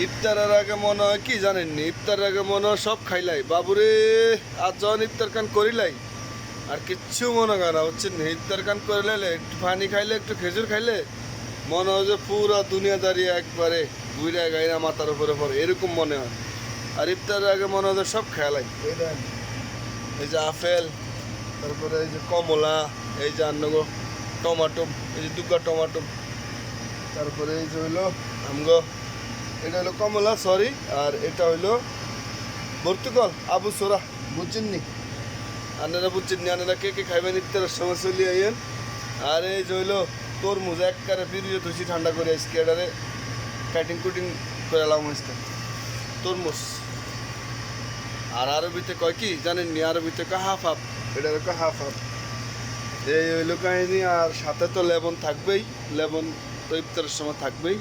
ইফতারের আগে মনে হয় কি জানেননি ইফতারের আগে মনে হয় সব খাইলাই। বাবুরে আর যখন ইফতার কান করিলাই আর কিচ্ছু মনে হয় না হচ্ছেন ইফতার কান লাইলে একটু পানি খাইলে একটু খেজুর খাইলে মনে হয় যে পুরো দুনিয়াদারি একবারে বুড়া গাইরা মাথার উপরে পড়ে এরকম মনে হয়। আর ইফতারের আগে মনে হয় সব খেলাই এই যে আপেল তারপরে এই যে কমলা এই যে আন্নগো টমাটো এই যে দুগা টমাটো তারপরে এই যে হইল আমগো এটা হলো কমলা সরি আর এটা হইল বর্তুকল আবু সোরা বুঝছেন নি আনারা বুঝছেন নি আনারা কে কে খাইবেন, ইফতারের সময় চলে আইয়েন। আর এই যে হইল তরমুজ এক কারে পিরিয়ে তুই ঠান্ডা করে আজকে এটারে কাটিং কুটিং করে এলাম আজকে। তরমুজ। আর আরবিতে কয় কি জানেন নি আরবিতে কয় হাফ হাফ এটা কয় হাফ হাফ। এই হইল কাহিনি, আর সাথে তো লেবন থাকবেই, লেবন তো ইফতারের সময় থাকবেই।